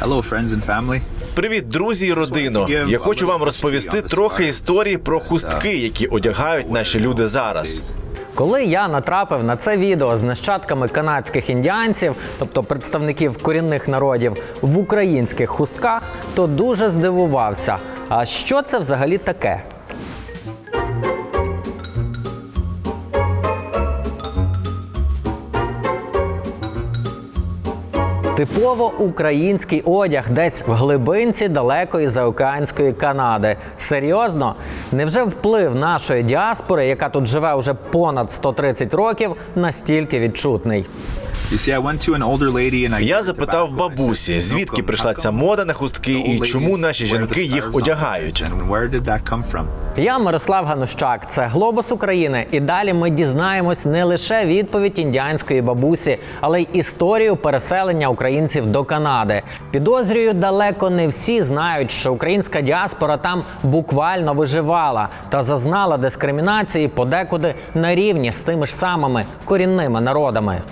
Hello, friends and family. Привіт, друзі і родино. Я хочу вам розповісти трохи історії про хустки, які одягають наші люди зараз. Коли я натрапив на це відео з нащадками канадських індіанців, тобто представників корінних народів в українських хустках, то дуже здивувався. А що це взагалі таке? Типово український одяг десь в глибинці далекої заокеанської Канади. Серйозно, невже вплив нашої діаспори, яка тут живе уже понад 130 років, настільки відчутний? You see, I went to an older lady and I Я запитав бабусі, звідки прийшла ця мода на хустки і чому наші жінки їх одягають. Я Мирослав Ганущак, це Глобус України. І далі ми дізнаємось не лише відповідь індіанської бабусі, але й історію переселення українців до Канади. Підозрюю, далеко не всі знають, що українська діаспора там буквально виживала та зазнала дискримінації подекуди на рівні з тими ж самими корінними народами.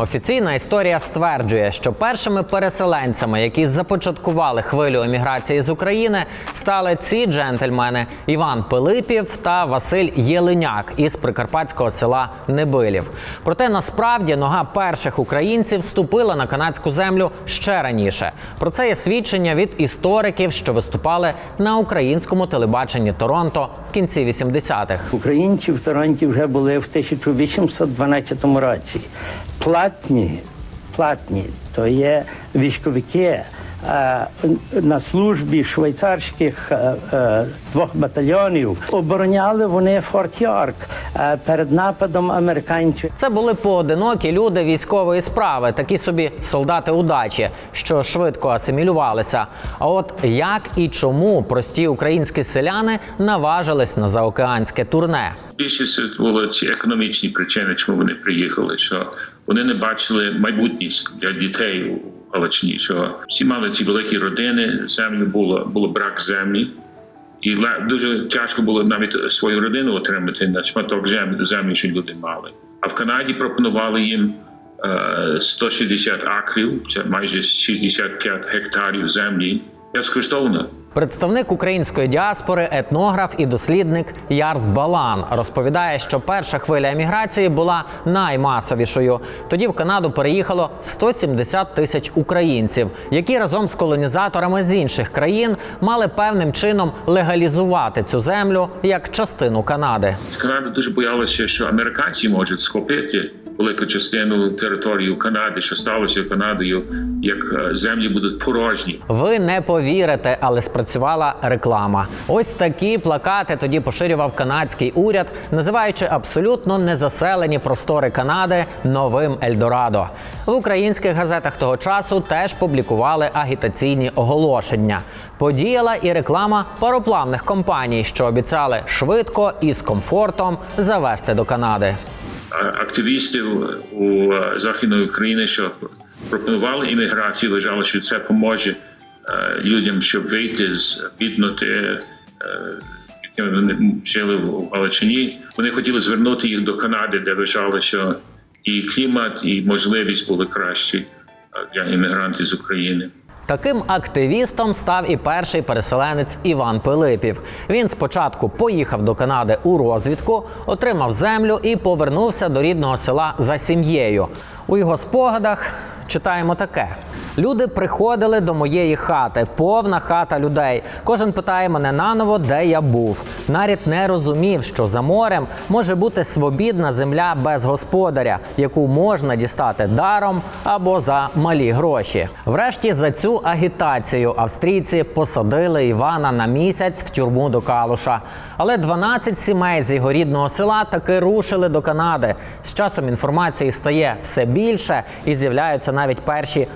Офіційна історія стверджує, що першими переселенцями, які започаткували хвилю еміграції з України, стали ці джентльмени Іван Пилипів та Василь Єлиняк із прикарпатського села Небилів. Проте насправді нога перших українців ступила на канадську землю ще раніше. Про це є свідчення від істориків, що виступали на українському телебаченні Торонто в кінці 80-х. Українці в Торонті вже були в 1812 році. Платні, платні, то є військовики на службі швейцарських е, е, двох батальйонів. Обороняли вони Форт Йорк е, перед нападом американців. Це були поодинокі люди військової справи, такі собі солдати удачі, що швидко асимілювалися. А от як і чому прості українські селяни наважились на заокеанське турне? Більшість було ці економічні причини, чому вони приїхали. Що вони не бачили майбутність для дітей Галичині. Що всі мали ці великі родини, землі було було брак землі, і дуже тяжко було навіть свою родину отримати на шматок землі, землі, що люди мали. А в Канаді пропонували їм е, 160 акрів, це майже 65 гектарів землі безкоштовно. Представник української діаспори, етнограф і дослідник Ярс Балан розповідає, що перша хвиля еміграції була наймасовішою. Тоді в Канаду переїхало 170 тисяч українців, які разом з колонізаторами з інших країн мали певним чином легалізувати цю землю як частину Канади. Канада дуже боялася, що американці можуть схопити велику частину території Канади, що сталося Канадою, як е, землі будуть порожні. Ви не повірите, але спрацювала реклама. Ось такі плакати тоді поширював канадський уряд, називаючи абсолютно незаселені простори Канади новим Ельдорадо. В українських газетах того часу теж публікували агітаційні оголошення. Подіяла і реклама пароплавних компаній, що обіцяли швидко і з комфортом завести до Канади. Активістів у е, західної України, що пропонували імміграцію, вважали, що це поможе е, людям, щоб вийти з бідноти, е, якими вони жили в Галичині. Вони хотіли звернути їх до Канади, де вважали, що і клімат, і можливість були кращі для іммігрантів з України. Таким активістом став і перший переселенець Іван Пилипів. Він спочатку поїхав до Канади у розвідку, отримав землю і повернувся до рідного села за сім'єю. У його спогадах читаємо таке. Люди приходили до моєї хати, повна хата людей. Кожен питає мене наново, де я був. Нарід не розумів, що за морем може бути свобідна земля без господаря, яку можна дістати даром або за малі гроші. Врешті за цю агітацію австрійці посадили Івана на місяць в тюрму до Калуша. Але 12 сімей з його рідного села таки рушили до Канади. З часом інформації стає все більше і з'являються навіть перші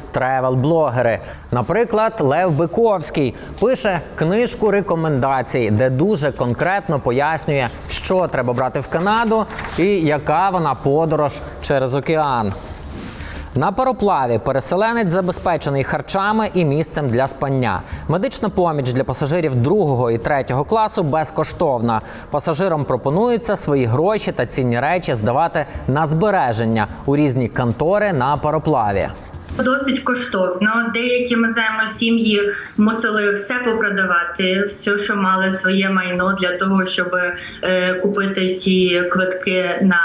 тревел-блогери. Наприклад, Лев Биковський пише книжку рекомендацій, де дуже конкретно пояснює, що треба брати в Канаду і яка вона подорож через океан. На пароплаві переселенець забезпечений харчами і місцем для спання. Медична поміч для пасажирів другого і третього класу безкоштовна. Пасажирам пропонується свої гроші та цінні речі здавати на збереження у різні контори на пароплаві. Досить коштовно. Деякі ми знаємо сім'ї мусили все попродавати, все, що мали своє майно для того, щоб е, купити ті квитки на,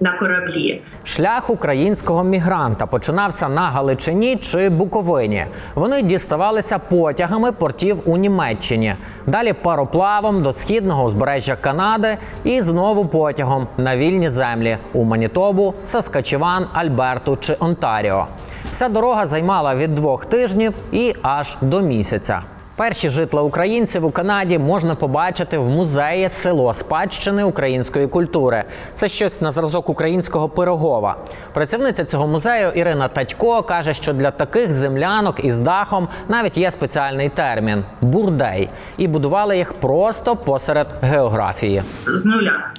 на кораблі. Шлях українського мігранта починався на Галичині чи Буковині. Вони діставалися потягами портів у Німеччині, далі пароплавом до східного узбережжя Канади і знову потягом на вільні землі у Манітобу, Саскачеван, Альберту чи Онтаріо. Вся дорога займала від двох тижнів і аж до місяця. Перші житла українців у Канаді можна побачити в музеї село спадщини української культури. Це щось на зразок українського пирогова. Працівниця цього музею Ірина Татько каже, що для таких землянок із дахом навіть є спеціальний термін бурдей, і будували їх просто посеред географії. З нуля.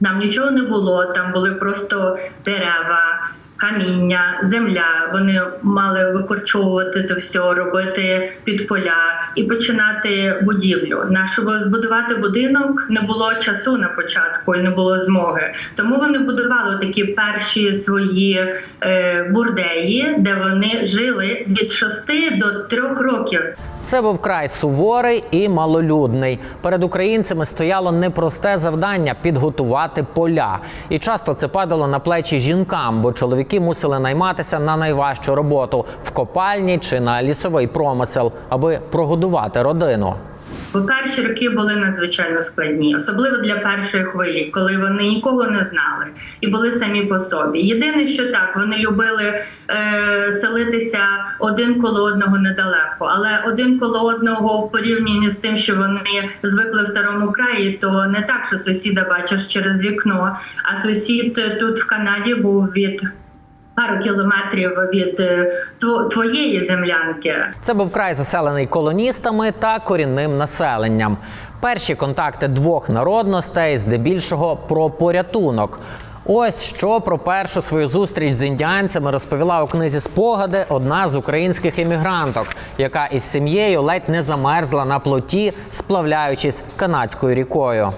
Нам нічого не було, там були просто дерева. Каміння, земля, вони мали викорчовувати це все, робити під поля і починати будівлю. На щоб збудувати будинок не було часу на початку і не було змоги. Тому вони будували такі перші свої е, бурдеї, де вони жили від 6 до 3 років. Це був край суворий і малолюдний. Перед українцями стояло непросте завдання підготувати поля. І часто це падало на плечі жінкам, бо чоловіки мусили найматися на найважчу роботу в копальні чи на лісовий промисел, аби прогодувати родину. Бо перші роки були надзвичайно складні, особливо для першої хвилі, коли вони нікого не знали і були самі по собі. Єдине, що так, вони любили е, селитися один коло одного недалеко, але один коло одного в порівнянні з тим, що вони звикли в старому краї, то не так, що сусіда бачиш через вікно, а сусід тут в Канаді був від. Пару кілометрів від е, твоєї землянки. Це був край заселений колоністами та корінним населенням. Перші контакти двох народностей, здебільшого про порятунок. Ось що про першу свою зустріч з індіанцями розповіла у книзі спогади одна з українських іммігранток, яка із сім'єю ледь не замерзла на плоті, сплавляючись канадською рікою.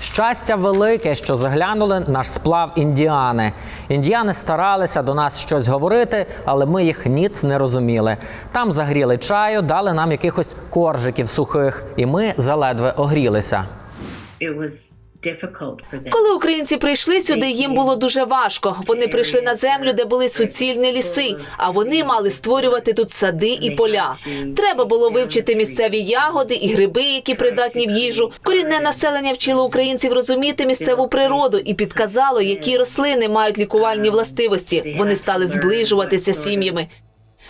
Щастя велике, що заглянули наш сплав індіани. Індіани старалися до нас щось говорити, але ми їх ніц не розуміли. Там загріли чаю, дали нам якихось коржиків сухих, і ми заледве огрілися. it was. Коли українці прийшли сюди, їм було дуже важко. Вони прийшли на землю, де були суцільні ліси, а вони мали створювати тут сади і поля. Треба було вивчити місцеві ягоди і гриби, які придатні в їжу. Корінне населення вчило українців розуміти місцеву природу і підказало, які рослини мають лікувальні властивості. Вони стали зближуватися сім'ями.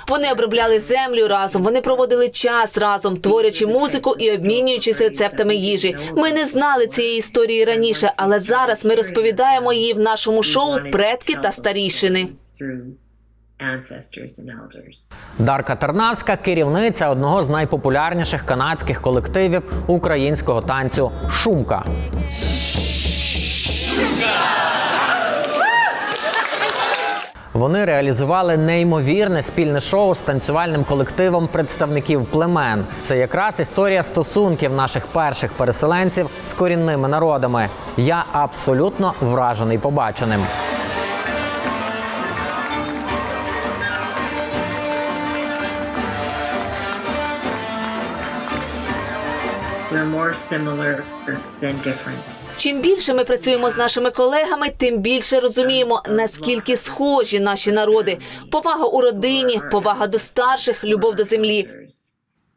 Вони обробляли землю разом, вони проводили час разом, творячи музику і обмінюючись рецептами їжі. Ми не знали цієї історії раніше, але зараз ми розповідаємо її в нашому шоу Предки та старішини. Дарка Тарнавська керівниця одного з найпопулярніших канадських колективів українського танцю Шумка. Вони реалізували неймовірне спільне шоу з танцювальним колективом представників племен. Це якраз історія стосунків наших перших переселенців з корінними народами. Я абсолютно вражений побаченим. We're more similar than different. Чим більше ми працюємо з нашими колегами, тим більше розуміємо, наскільки схожі наші народи. Повага у родині, повага до старших, любов до землі.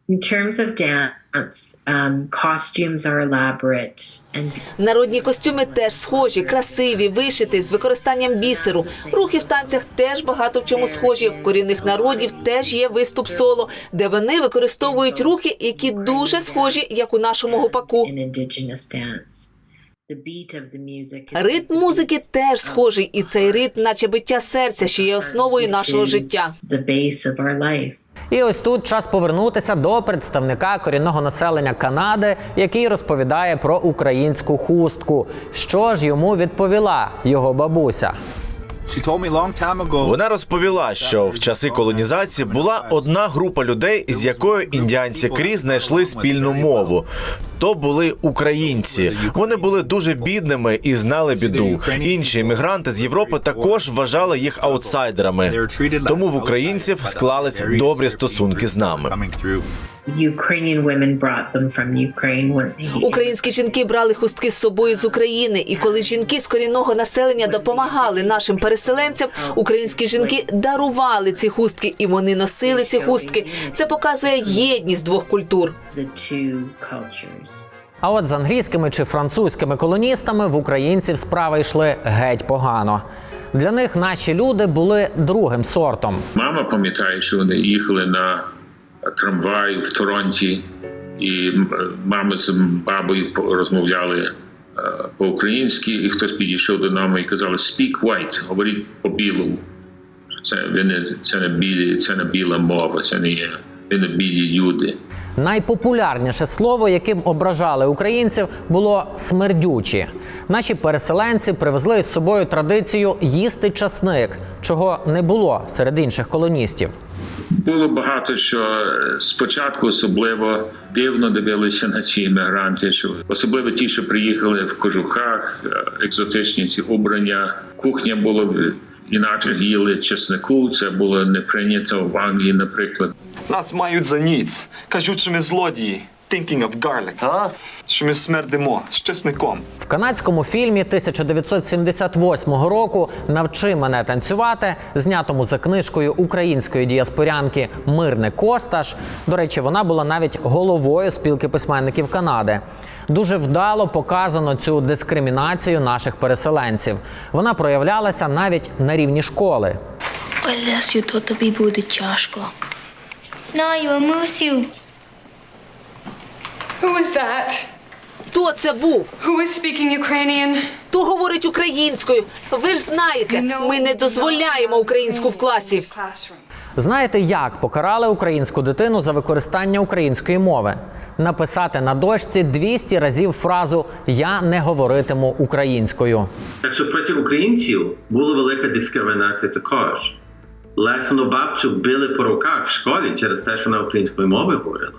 Um, Народні костюми теж схожі, красиві, вишиті з використанням бісеру. Рухи в танцях теж багато в чому схожі. В корінних народів теж є виступ соло, де вони використовують рухи, які дуже схожі, як у нашому гопаку. Ритм музики теж схожий, і цей ритм, наче биття серця, що є основою нашого життя. І ось тут час повернутися до представника корінного населення Канади, який розповідає про українську хустку. Що ж йому відповіла його бабуся? Вона розповіла, що в часи колонізації була одна група людей, з якою індіанці Крі знайшли спільну мову. То були українці. Вони були дуже бідними і знали біду. Інші іммігранти з Європи також вважали їх аутсайдерами. Тому в українців склались добрі стосунки з нами. Coming through. Ukrainian women brought them from Ukraine when they Українські жінки брали хустки з собою з України, і коли жінки з корінного населення допомагали нашим переселенцям, українські жінки дарували ці хустки, і вони носили ці хустки. Це показує єдність двох культур. the two cultures. А от з англійськими чи французькими колоністами в українців справи йшли геть погано. Для них наші люди були другим сортом. Мама пам'ятає, що вони їхали на трамвай в Торонті, і мами з бабою по- розмовляли е, по-українськи, і хтось підійшов до нами і казали «Speak white», говоріть по-білому. Це, ви не, це, не білі, це не біла мова, це не є, білі люди. Найпопулярніше слово, яким ображали українців, було смердючі. Наші переселенці привезли з собою традицію їсти часник, чого не було серед інших колоністів. Було багато що е, спочатку особливо дивно дивилися на ці іммігранти, що особливо ті, що приїхали в кожухах, е, екзотичні ці убрання. Кухня була інакше їли чеснику. Це було не прийнято в Англії, наприклад. Нас мають за ніц. кажучими злодії. Thinking of garlic. А? Що ми смердимо з чесником. В канадському фільмі 1978 року Навчи мене танцювати, знятому за книжкою української діаспорянки Мирне Косташ. До речі, вона була навіть головою спілки письменників Канади. Дуже вдало показано цю дискримінацію наших переселенців. Вона проявлялася навіть на рівні школи. Ой, Лесю, то тобі буде тяжко. Знаю, а мусю. Who was that? Хто це був? Who was speaking Ukrainian? Хто говорить українською? Ви ж знаєте, ми не дозволяємо українську в класі. Знаєте, як покарали українську дитину за використання української мови? Написати на дошці 200 разів фразу Я не говоритиму українською. Так що проти українців була велика дискримінація також. Лесону бабчу били по руках в школі через те, що вона українською мовою говорила.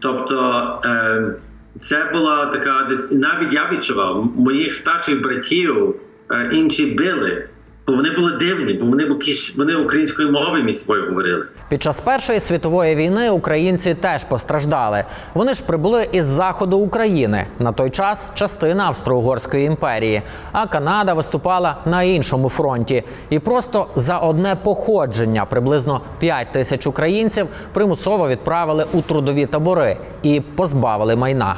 Тобто е, це була така десь навіть я відчував моїх старших братів е, інші били, вони були дивні, бо вони, якісь- вони українською мовою між собою говорили. Під час Першої світової війни українці теж постраждали. Вони ж прибули із заходу України. На той час частина Австро-Угорської імперії. А Канада виступала на іншому фронті. І просто за одне походження приблизно 5 тисяч українців примусово відправили у трудові табори і позбавили майна.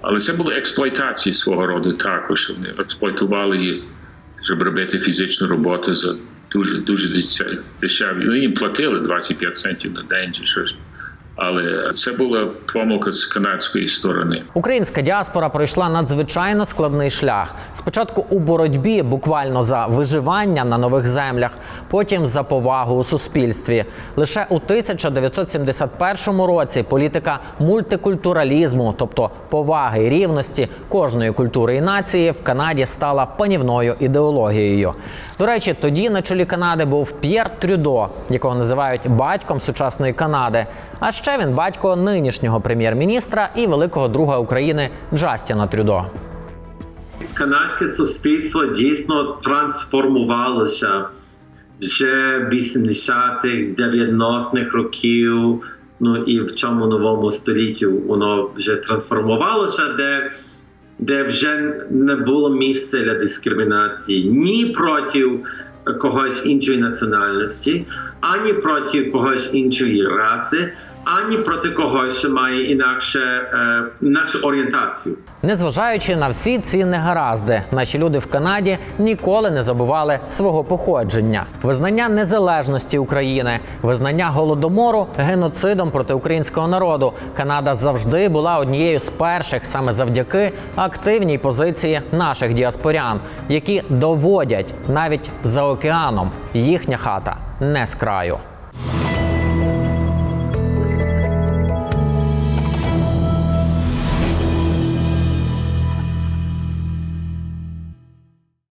Але це були експлуатації свого роду також. Вони експлуатували їх, щоб робити фізичну роботу за дуже дуже дешеві- Ну, їм платили 25 центів на день чи щось. Але це була помилка з канадської сторони. Українська діаспора пройшла надзвичайно складний шлях. Спочатку у боротьбі буквально за виживання на нових землях, потім за повагу у суспільстві. Лише у 1971 році політика мультикультуралізму, тобто поваги і рівності кожної культури і нації, в Канаді стала панівною ідеологією. До речі, тоді на чолі Канади був П'єр Трюдо, якого називають батьком сучасної Канади. А ще він батько нинішнього прем'єр-міністра і великого друга України Джастіна Трюдо. канадське суспільство дійсно трансформувалося вже 80-х, 90-х років. Ну і в цьому новому столітті воно вже трансформувалося, де, де вже не було місця для дискримінації ні проти когось іншої національності, ані проти когось іншої раси, ані проти когось, що має інакше, е, інакшу орієнтацію. Незважаючи на всі ці негаразди, наші люди в Канаді ніколи не забували свого походження, визнання незалежності України, визнання голодомору геноцидом проти українського народу. Канада завжди була однією з перших саме завдяки активній позиції наших діаспорян, які доводять навіть за океаном їхня хата не з краю.